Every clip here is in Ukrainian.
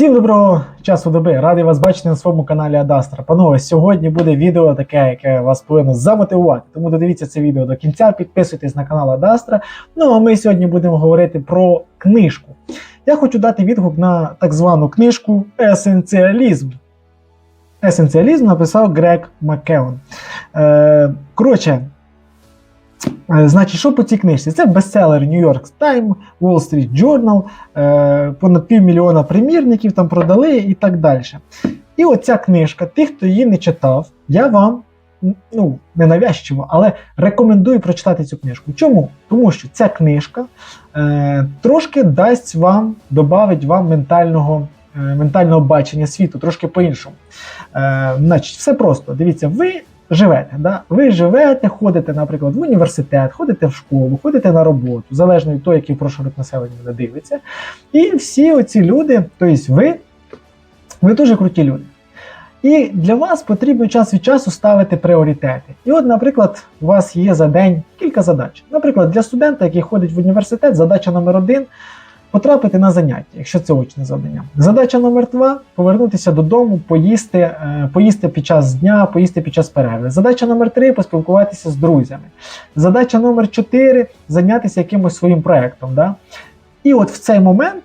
Всім доброго часу доби! Радий вас бачити на своєму каналі Адастра. Панове, сьогодні буде відео таке, яке вас повинно замотивувати. Тому додивіться це відео до кінця, підписуйтесь на канал Адастра. Ну а ми сьогодні будемо говорити про книжку. Я хочу дати відгук на так звану книжку Есенціалізм. Есенціалізм написав Грег Маккеон. Е, коротше, Значить, що по цій книжці? Це бестселер New York Times, Wall Street Journal, е, понад півмільйона примірників там продали і так далі. І оця книжка, тих, хто її не читав, я вам ну, не навязчиво, але рекомендую прочитати цю книжку. Чому? Тому що ця книжка е, трошки дасть вам, додавить вам ментального. е, Ментального бачення світу трошки по-іншому. Е, значить, все просто. Дивіться, ви живете. Да? Ви живете, ходите, наприклад, в університет, ходите в школу, ходите на роботу, залежно від того, який прошарок населення мене дивиться. І всі оці люди, тобто ви, ви дуже круті люди. І для вас потрібно час від часу ставити пріоритети. І от, наприклад, у вас є за день кілька задач. Наприклад, для студента, який ходить в університет, задача номер один потрапити на заняття, якщо це очне завдання. Задача номер два повернутися додому, поїсти, е, поїсти під час дня, поїсти під час перерви. Задача номер три поспілкуватися з друзями. Задача номер чотири зайнятися якимось своїм проєктом. Да? І от в цей момент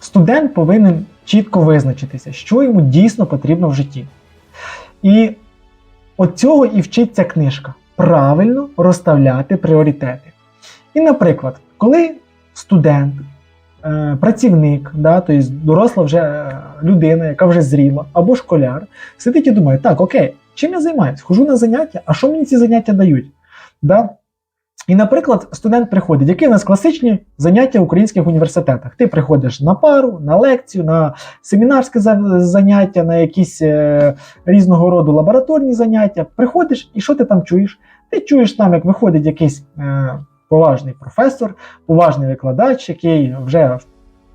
студент повинен чітко визначитися, що йому дійсно потрібно в житті. І от цього і вчиться книжка правильно розставляти пріоритети. І, наприклад, коли студент, працівник, да, тобто доросла вже е, людина, яка вже зріла, або школяр, сидить і думає, так, окей, чим я займаюся? Хожу на заняття, а що мені ці заняття дають? Да? І, наприклад, студент приходить, які в нас класичні заняття в українських університетах. Ти приходиш на пару, на лекцію, на семінарське заняття, на якісь е, різного роду лабораторні заняття. Приходиш, і що ти там чуєш? Ти чуєш там, як виходить якийсь е, поважний професор, поважний викладач, який вже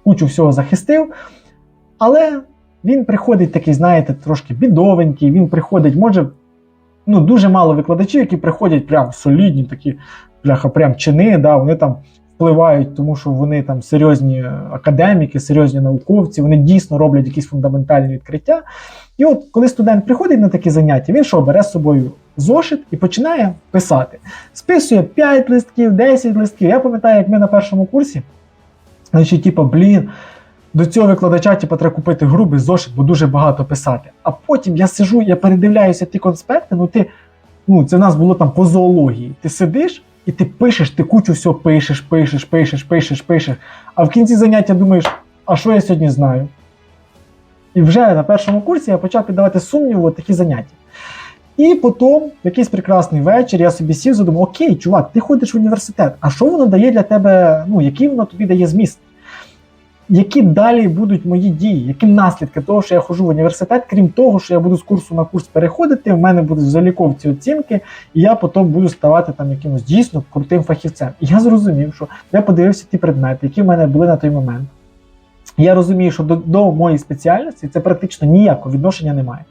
кучу всього захистив. Але він приходить такий, знаєте, трошки бідовенький, він приходить, може, ну, дуже мало викладачів, які приходять прям солідні, такі бляха, прям чини, да, вони там впливають, тому що вони там серйозні академіки, серйозні науковці, вони дійсно роблять якісь фундаментальні відкриття. І от коли студент приходить на такі заняття, він що бере з собою зошит і починає писати. Списує 5 листків, 10 листків. Я пам'ятаю, як ми на першому курсі, значить, типу, блін. До цього викладача типу, треба купити грубий зошит, бо дуже багато писати. А потім я сижу, я передивляюся ті конспекти, ну ти, ну це в нас було там по зоології. Ти сидиш і ти пишеш, ти кучу всього пишеш, пишеш, пишеш, пишеш, пишеш. А в кінці заняття думаєш, а що я сьогодні знаю? І вже на першому курсі я почав піддавати сумніву такі заняття. І потім, якийсь прекрасний вечір, я собі сів задумав: Окей, чувак, ти ходиш в університет, а що воно дає для тебе, ну, який воно тобі дає зміст? Які далі будуть мої дії, які наслідки того, що я ходжу в університет, крім того, що я буду з курсу на курс переходити, в мене будуть заліковці оцінки, і я потім буду ставати там якимось дійсно крутим фахівцем. І я зрозумів, що я подивився ті предмети, які в мене були на той момент. Я розумію, що до, до моєї спеціальності це практично ніякого відношення немає.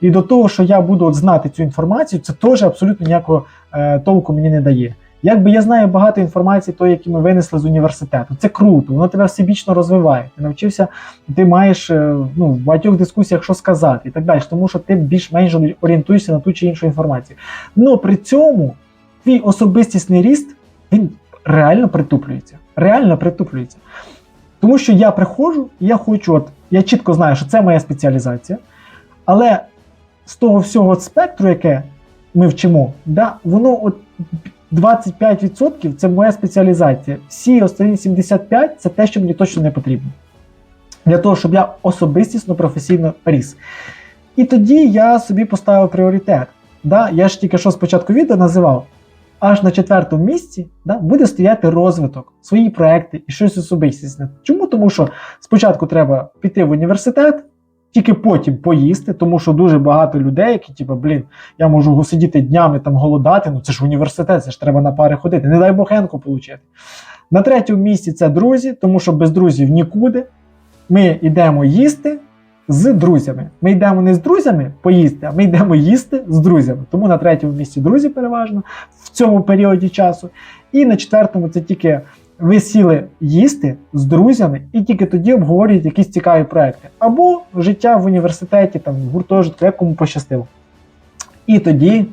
І до того, що я буду от знати цю інформацію, це теж абсолютно ніякого е, толку мені не дає. Якби я знаю багато інформації, тої, які ми винесли з університету, це круто, воно тебе всебічно розвиває. Ти навчився, ти маєш е, ну, в багатьох дискусіях що сказати і так далі, тому що ти більш-менш орієнтуєшся на ту чи іншу інформацію. Ну при цьому твій особистісний ріст він реально притуплюється. Реально притуплюється. Тому що я приходжу, і я хочу, от я чітко знаю, що це моя спеціалізація, але з того всього спектру, яке ми вчимо, да, воно от 25% це моя спеціалізація. Всі останні 75% це те, що мені точно не потрібно. Для того, щоб я особистісно професійно ріс. І тоді я собі поставив пріоритет. Да? Я ж тільки що спочатку відео називав. Аж на четвертому місці да, буде стояти розвиток, свої проекти і щось особистісне. Чому? Тому що спочатку треба піти в університет, тільки потім поїсти, тому що дуже багато людей, які, типу, блін, я можу сидіти днями там голодати, ну це ж університет, це ж треба на пари ходити. Не дай Бог енку отримати. На третьому місці це друзі, тому що без друзів нікуди. Ми йдемо їсти з друзями. Ми йдемо не з друзями поїсти, а ми йдемо їсти з друзями. Тому на третьому місці друзі переважно в цьому періоді часу. І на четвертому це тільки ви сіли їсти з друзями і тільки тоді обговорюєте якісь цікаві проекти. Або життя в університеті, там, в гуртожитку, як кому пощастило. І тоді,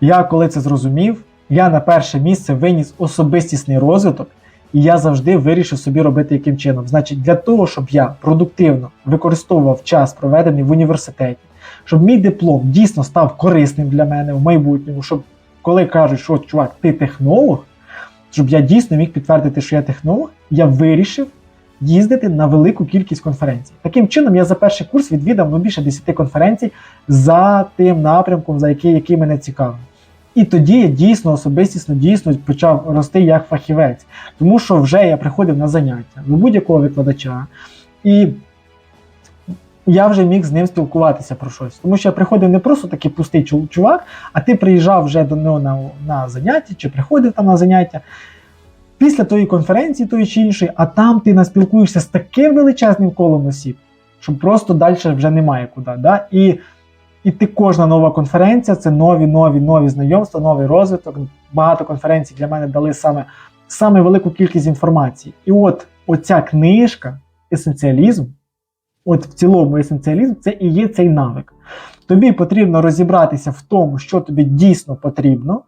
я коли це зрозумів, я на перше місце виніс особистісний розвиток, і я завжди вирішив собі робити яким чином. Значить, для того, щоб я продуктивно використовував час, проведений в університеті, щоб мій диплом дійсно став корисним для мене в майбутньому, щоб коли кажуть, що чувак, ти технолог, щоб я дійсно міг підтвердити, що я технолог, я вирішив їздити на велику кількість конференцій. Таким чином, я за перший курс відвідав ну, більше 10 конференцій за тим напрямком, за який, який мене цікавив. І тоді я дійсно особистісно дійсно почав рости як фахівець, тому що вже я приходив на заняття до будь-якого викладача, і я вже міг з ним спілкуватися про щось. Тому що я приходив не просто такий пустий чувак, а ти приїжджав вже до нього на, на заняття чи приходив там на заняття. Після тої конференції, тої чи іншої, а там ти наспілкуєшся з таким величезним колом осіб, що просто далі вже немає куди. Да? І, і ти кожна нова конференція це нові, нові, нові знайомства, новий розвиток. Багато конференцій для мене дали саме, саме велику кількість інформації. І от оця книжка, есенціалізм, от в цілому есенціалізм це і є цей навик. Тобі потрібно розібратися в тому, що тобі дійсно потрібно,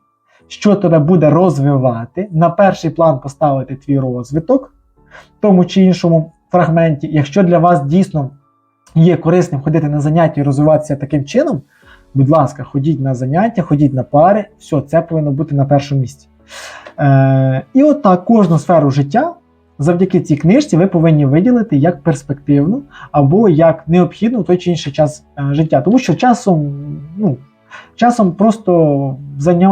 що тебе буде розвивати, на перший план поставити твій розвиток в тому чи іншому фрагменті. Якщо для вас дійсно є корисним ходити на заняття і розвиватися таким чином, будь ласка, ходіть на заняття, ходіть на пари, все, це повинно бути на першому місці. Е, і от кожну сферу життя завдяки цій книжці ви повинні виділити як перспективну або як необхідну той чи інший час е, життя. Тому що часом, ну, часом просто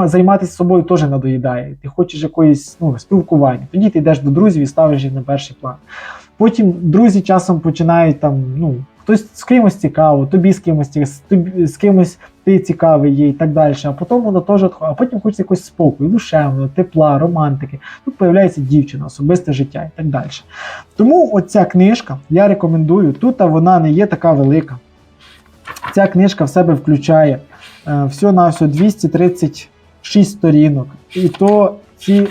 займатися собою теж надоїдає. Ти хочеш якоїсь ну, спілкування. Тоді ти йдеш до друзів і ставиш їх на перший план. Потім друзі часом починають там, ну, хтось з кимось цікаво, тобі з кимось, з, кимось ти цікавий є і так далі. А потім воно теж, а потім хочеться якогось спокою, душевного, тепла, романтики. Тут появляється дівчина, особисте життя і так далі. Тому оця книжка я рекомендую. Тут вона не є така велика. Ця книжка в себе включає е, всього на всього 236 сторінок. І то ці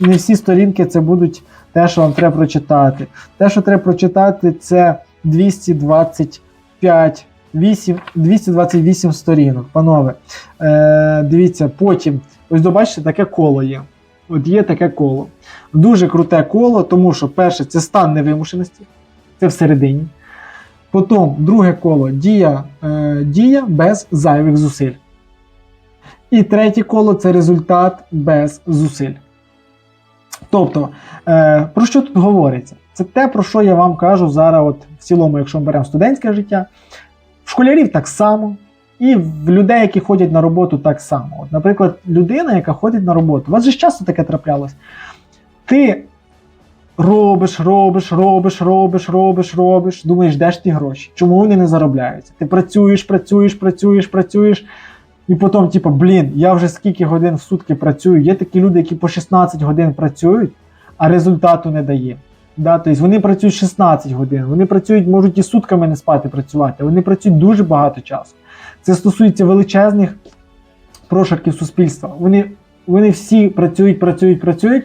не всі сторінки це будуть те, що вам треба прочитати. Те, що треба прочитати, це 225 8, 228 сторінок, панове. Е, дивіться, потім, ось добачите, таке коло є. От є таке коло. Дуже круте коло, тому що перше це стан невимушеності, це всередині. Потім друге коло дія, е, дія без зайвих зусиль. І третє коло це результат без зусиль. Тобто, е, про що тут говориться? Це те, про що я вам кажу зараз, от в цілому, якщо ми беремо студентське життя, в школярів так само, і в людей, які ходять на роботу, так само. От, наприклад, людина, яка ходить на роботу, у вас же часто таке траплялось. Ти робиш, робиш, робиш, робиш, робиш, робиш, думаєш, де ж ті гроші? Чому вони не заробляються? Ти працюєш, працюєш, працюєш, працюєш. І потім, типу, блін, я вже скільки годин в сутки працюю. Є такі люди, які по 16 годин працюють, а результату не дає. Да, тобто вони працюють 16 годин, вони працюють, можуть і сутками не спати працювати, вони працюють дуже багато часу. Це стосується величезних прошарків суспільства. Вони, вони всі працюють, працюють, працюють,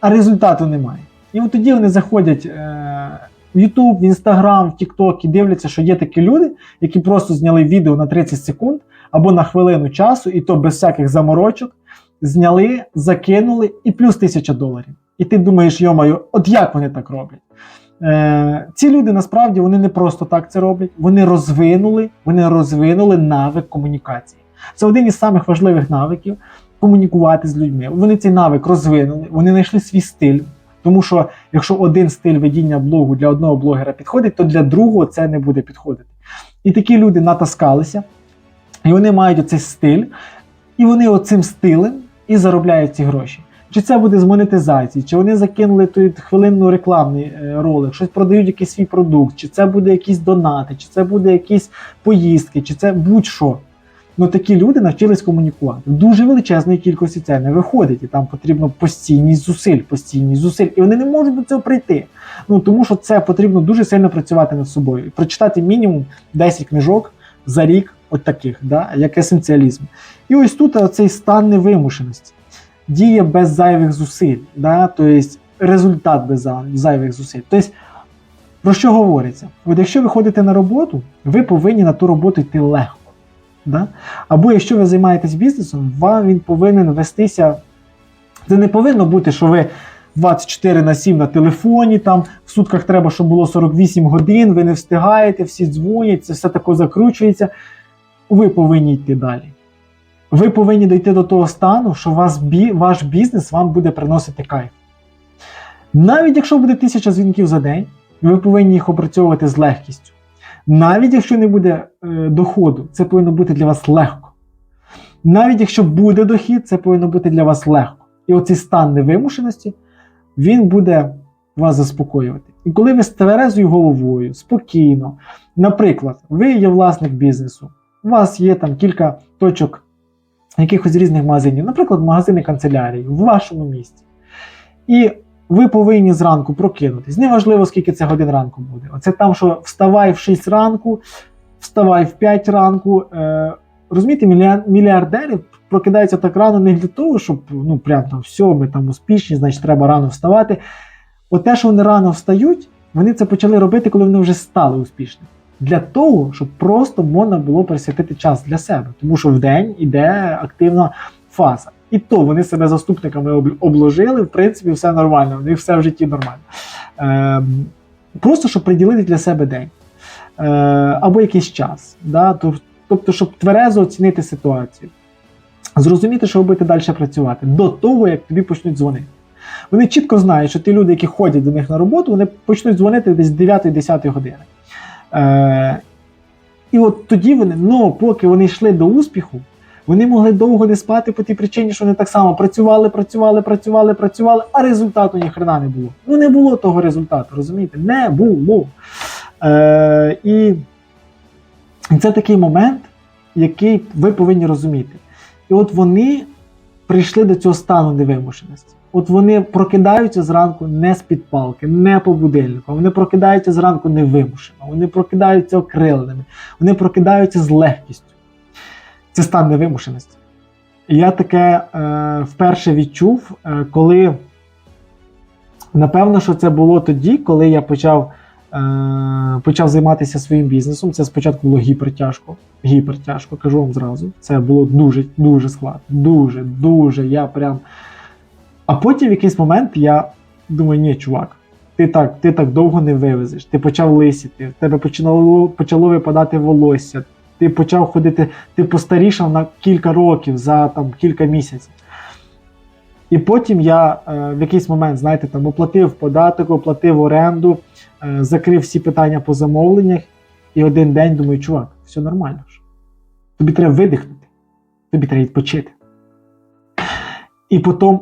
а результату немає. І от тоді вони заходять е, в YouTube, в Instagram, в TikTok і дивляться, що є такі люди, які просто зняли відео на 30 секунд або на хвилину часу, і то без всяких заморочок, зняли, закинули і плюс тисяча доларів. І ти думаєш, йомаю, от як вони так роблять? Е, ці люди насправді вони не просто так це роблять, вони розвинули, вони розвинули навик комунікації. Це один із самих важливих навиків комунікувати з людьми. Вони цей навик розвинули, вони знайшли свій стиль. Тому що якщо один стиль ведіння блогу для одного блогера підходить, то для другого це не буде підходити. І такі люди натаскалися, і вони мають оцей стиль, і вони оцим стилем і заробляють ці гроші. Чи це буде з монетизації, чи вони закинули той хвилинну рекламний е, ролик, щось продають якийсь свій продукт, чи це буде якісь донати, чи це буде якісь поїздки, чи це будь-що. Ну такі люди навчились комунікувати. Дуже величезної кількості це не виходить, і там потрібно постійність зусиль, постійність зусиль, і вони не можуть до цього прийти. Ну тому що це потрібно дуже сильно працювати над собою. Прочитати мінімум 10 книжок за рік, от таких, да, як есенціалізм. І ось тут цей стан невимушеності. Діє без зайвих зусиль, да? тобто результат без зайвих зусиль. Тобто, про що говориться? От якщо ви ходите на роботу, ви повинні на ту роботу йти легко. Да? Або якщо ви займаєтесь бізнесом, вам він повинен вестися. Це не повинно бути, що ви 24 на 7 на телефоні, там в сутках треба, щоб було 48 годин, ви не встигаєте, всі дзвонять, це все тако закручується. Ви повинні йти далі. Ви повинні дійти до того стану, що вас, бі, ваш бізнес вам буде приносити кайф. Навіть якщо буде тисяча дзвінків за день, ви повинні їх опрацьовувати з легкістю. Навіть якщо не буде е, доходу, це повинно бути для вас легко. Навіть якщо буде дохід, це повинно бути для вас легко. І оцей стан невимушеності, він буде вас заспокоювати. І коли ви з тверезою головою, спокійно, наприклад, ви є власник бізнесу, у вас є там кілька точок якихось різних магазинів, наприклад, магазини канцелярії в вашому місті. І ви повинні зранку прокинутись. Неважливо, скільки це годин ранку буде. Оце там, що вставай в 6 ранку, вставай в 5 ранку. Е, розумієте, мілья- мільярдери прокидаються так рано не для того, щоб ну прям там все, ми там успішні, значить треба рано вставати. От те, що вони рано встають, вони це почали робити, коли вони вже стали успішними. Для того, щоб просто можна було присвятити час для себе, тому що в день іде активна фаза. І то вони себе заступниками обложили, в принципі, все нормально, в них все в житті нормально. Ем, просто щоб приділити для себе день е, або якийсь час. Да? Тобто, щоб тверезо оцінити ситуацію, зрозуміти, що робити далі працювати до того, як тобі почнуть дзвонити. Вони чітко знають, що ті люди, які ходять до них на роботу, вони почнуть дзвонити десь 9-10 години. Е, і от тоді вони, ну, поки вони йшли до успіху, вони могли довго не спати по тій причині, що вони так само працювали, працювали, працювали, працювали, а результату ніхрена не було. Ну не було того результату, розумієте? Не було. Е, і це такий момент, який ви повинні розуміти. І от вони прийшли до цього стану невимушеності. От вони прокидаються зранку не з під палки, не по будильнику. Вони прокидаються зранку невимушено, вони прокидаються окриленими, вони прокидаються з легкістю. Це стан невимушеності. Я таке е, вперше відчув, е, коли напевно, що це було тоді, коли я почав, почав займатися своїм бізнесом. Це спочатку було гіпертяжко. Гіпертяжко, кажу вам зразу. Це було дуже, дуже складно. Дуже, дуже. Я прям. А потім в якийсь момент я думаю, ні, чувак, ти так, ти так довго не вивезеш. Ти почав лисіти, в тебе почало, почало випадати волосся, ти почав ходити, ти постарішав на кілька років за там кілька місяців. І потім я е, в якийсь момент, знаєте, там оплатив податок, оплатив оренду, е, закрив всі питання по замовленнях, і один день думаю, чувак, все нормально. ж. Тобі треба видихнути, тобі треба відпочити. І потім,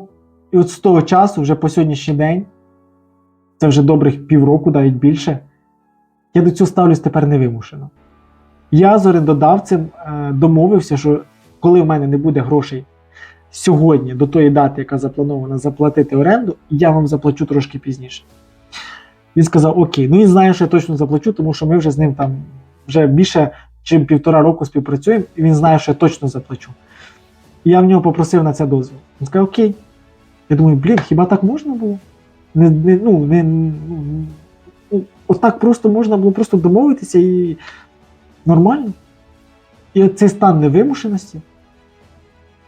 і от з того часу, вже по сьогоднішній день, це вже добрих півроку, навіть більше, я до цього ставлюсь тепер невимушено. Я з орендодавцем е, домовився, що коли в мене не буде грошей сьогодні, до тої дати, яка запланована заплатити оренду, я вам заплачу трошки пізніше. Він сказав: Окей, ну він знає, що я точно заплачу, тому що ми вже з ним там вже більше ніж півтора року співпрацюємо, і він знає, що я точно заплачу. І я в нього попросив на це дозвіл. Він сказав, окей. Я думаю, блін, хіба так можна було? Не, не, ну, не, ну, отак просто можна було просто домовитися і нормально. І от цей стан невимушеності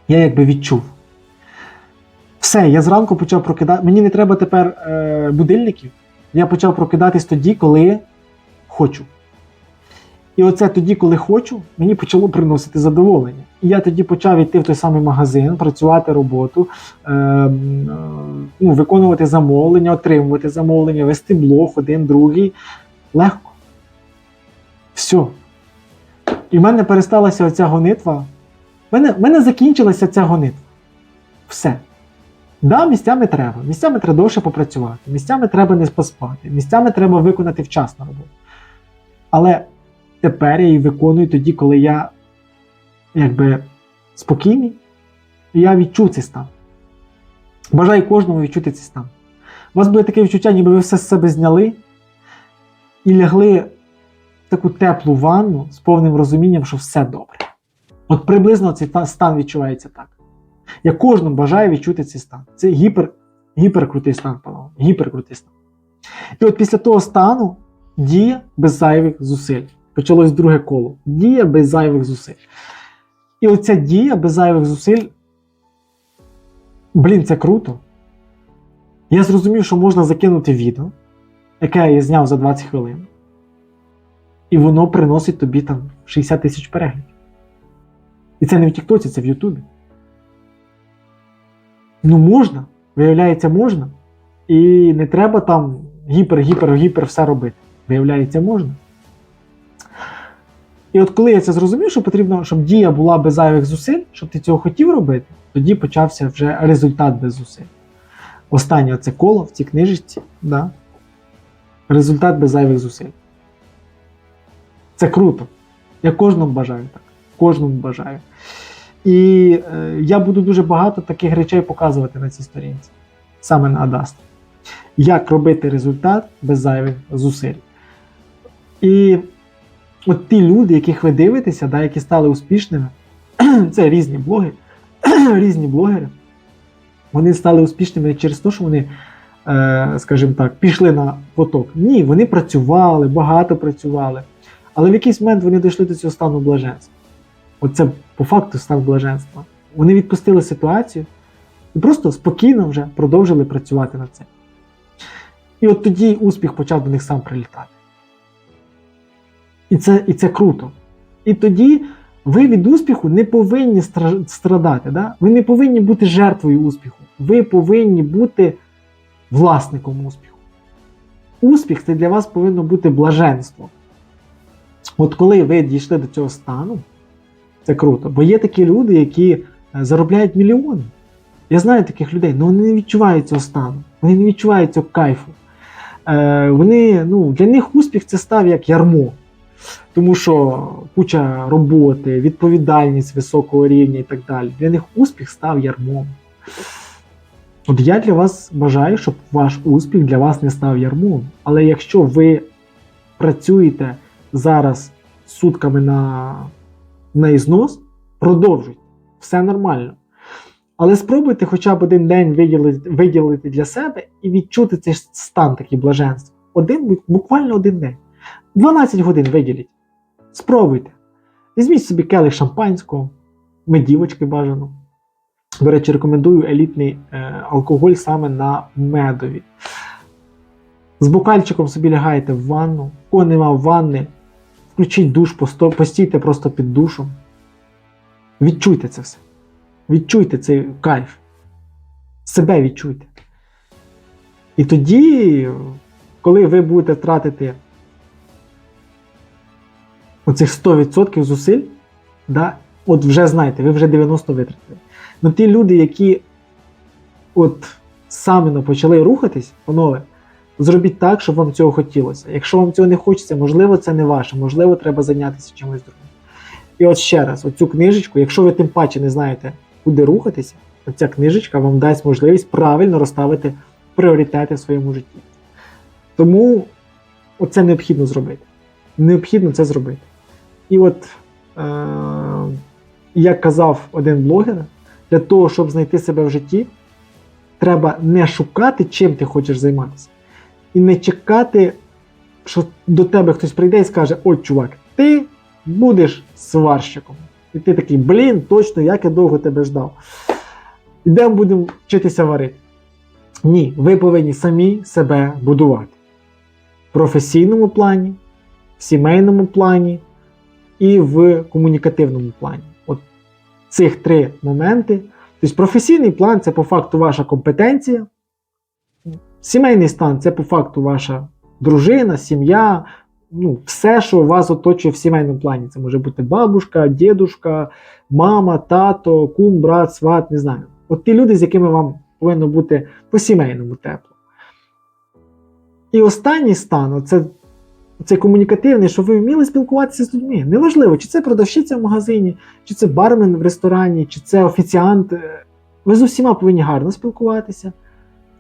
я якби відчув. Все, я зранку почав прокидати. Мені не треба тепер е, будильників. Я почав прокидатись тоді, коли хочу. І оце тоді, коли хочу, мені почало приносити задоволення. І я тоді почав йти в той самий магазин, працювати роботу, е, е, ну, виконувати замовлення, отримувати замовлення, вести блог один, другий. Легко. Все. І в мене пересталася оця гонитва. В мене, мене закінчилася ця гонитва. Все. Да, місцями треба. Місцями треба довше попрацювати, місцями треба не поспати, місцями треба виконати вчасно роботу. Але тепер я її виконую тоді, коли я якби спокійний, і я відчув цей стан. Бажаю кожному відчути цей стан. У вас буде таке відчуття, ніби ви все з себе зняли і лягли в таку теплу ванну з повним розумінням, що все добре. От приблизно цей стан відчувається так. Я кожному бажаю відчути цей стан. Це гіпер, гіперкрутий стан, панове. Гіперкрутий стан. І от після того стану дія без зайвих зусиль. Почалось друге коло. Дія без зайвих зусиль. І оця дія без зайвих зусиль. Блін, це круто. Я зрозумів, що можна закинути відео, яке я зняв за 20 хвилин. І воно приносить тобі там 60 тисяч переглядів. І це не в Тіктоці, це в Ютубі. Ну, можна, виявляється, можна. І не треба там гіпер, гіпер, гіпер все робити. Виявляється, можна. І от коли я це зрозумів, що потрібно, щоб дія була без зайвих зусиль, щоб ти цього хотів робити, тоді почався вже результат без зусиль. Останнє це коло в цій книжечці. Да? Результат без зайвих зусиль. Це круто. Я кожному бажаю так. Кожному бажаю. І е, я буду дуже багато таких речей показувати на цій сторінці, саме на Адаст. Як робити результат без зайвих зусиль. І от ті люди, яких ви дивитеся, да, які стали успішними, це різні блоги, різні блогери. Вони стали успішними не через те, що вони, е, скажімо так, пішли на поток. Ні, вони працювали, багато працювали. Але в якийсь момент вони дійшли до цього стану блаженства. Оце по факту стан блаженства. Вони відпустили ситуацію і просто спокійно вже продовжили працювати над цим. І от тоді успіх почав до них сам прилітати. І це, і це круто. І тоді ви від успіху не повинні стра- страдати. Да? Ви не повинні бути жертвою успіху. Ви повинні бути власником успіху. Успіх це для вас повинно бути блаженство. От коли ви дійшли до цього стану, це круто. Бо є такі люди, які е, заробляють мільйони. Я знаю таких людей, але вони не відчувають цього стану, вони не відчувають цього кайфу. Е, вони, ну, Для них успіх це став як ярмо. Тому що куча роботи, відповідальність високого рівня і так далі. Для них успіх став ярмом. От я для вас бажаю, щоб ваш успіх для вас не став ярмом. Але якщо ви працюєте зараз сутками на, на ізнос, продовжуйте. Все нормально. Але спробуйте хоча б один день виділити, виділити для себе і відчути цей стан такий блаженства. Один, буквально один день. 12 годин виділіть. Спробуйте. Візьміть собі келих шампанського, медівочки бажано. До речі, рекомендую елітний е, алкоголь саме на медові. З бокальчиком собі лягаєте в ванну, кого нема ванни, включіть душ, постійте просто під душом. Відчуйте це все. Відчуйте цей кайф. Себе відчуйте. І тоді, коли ви будете втратити оцих 100% зусиль, да, от вже знаєте, ви вже 90 витратили. Ну ті люди, які от самі почали рухатись, панове, зробіть так, щоб вам цього хотілося. Якщо вам цього не хочеться, можливо, це не ваше, можливо, треба зайнятися чимось другим. І от ще раз, оцю книжечку, якщо ви тим паче не знаєте, куди рухатися, ця книжечка вам дасть можливість правильно розставити пріоритети в своєму житті. Тому це необхідно зробити. Необхідно це зробити. І от, е- як казав один блогер, для того, щоб знайти себе в житті, треба не шукати, чим ти хочеш займатися, і не чекати, що до тебе хтось прийде і скаже: От, чувак, ти будеш сварщиком. І ти такий, блін, точно, як я довго тебе ждав. Ідемо будемо вчитися варити. Ні, ви повинні самі себе будувати. В професійному плані, в сімейному плані і в комунікативному плані. От цих три моменти. Тобто професійний план це по факту ваша компетенція. Сімейний стан це по факту ваша дружина, сім'я, ну, все, що вас оточує в сімейному плані. Це може бути бабушка, дідушка, мама, тато, кум, брат, сват, не знаю. От ті люди, з якими вам повинно бути по-сімейному тепло. І останній стан це, це комунікативний, що ви вміли спілкуватися з людьми. Неважливо, чи це продавщиця в магазині, чи це бармен в ресторані, чи це офіціант. Ви з усіма повинні гарно спілкуватися,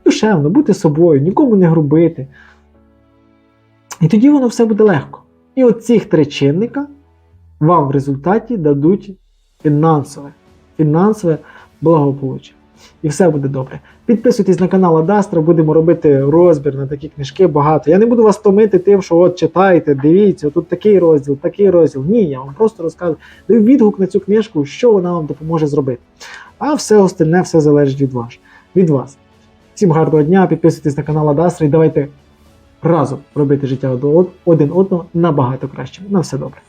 душевно, бути собою, нікому не грубити. І тоді воно все буде легко. І от три чинника вам в результаті дадуть фінансове, фінансове благополуччя. І все буде добре. Підписуйтесь на канал Адастра, будемо робити розбір на такі книжки багато. Я не буду вас томити тим, що от читайте, дивіться, тут такий розділ, такий розділ. Ні, я вам просто розказую, даю відгук на цю книжку, що вона вам допоможе зробити. А все остальне все залежить від вас. Від вас. Всім гарного дня, підписуйтесь на канал Адастра і давайте разом робити життя один одного набагато краще. На все добре.